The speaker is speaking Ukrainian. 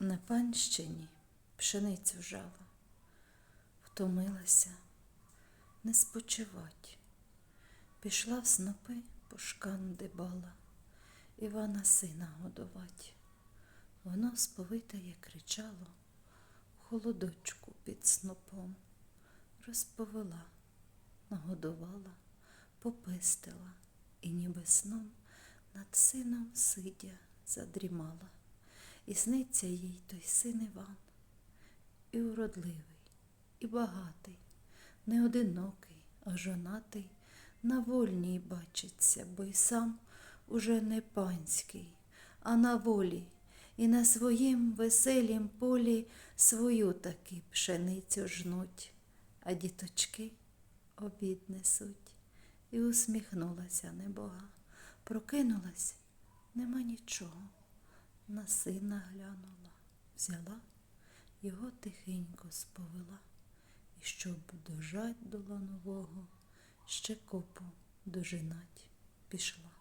На панщині пшеницю жала, втомилася. Не спочивать, пішла в снопи пошкандибала, Івана сина годовать. Воно сповитає кричало, холодочку під снопом, розповела, нагодувала, попистила і ніби сном над сином сидя задрімала. І сниться їй той син Іван, і уродливий, і багатий, не одинокий, а жонатий, на вольній бачиться, бо й сам уже не панський, а на волі, і на своїм веселім полі свою таки пшеницю жнуть, а діточки обід несуть. І усміхнулася небога, прокинулась, нема нічого на сина глянула, взяла, його тихенько сповела, і щоб дожать до ланового, ще копу дожинать пішла.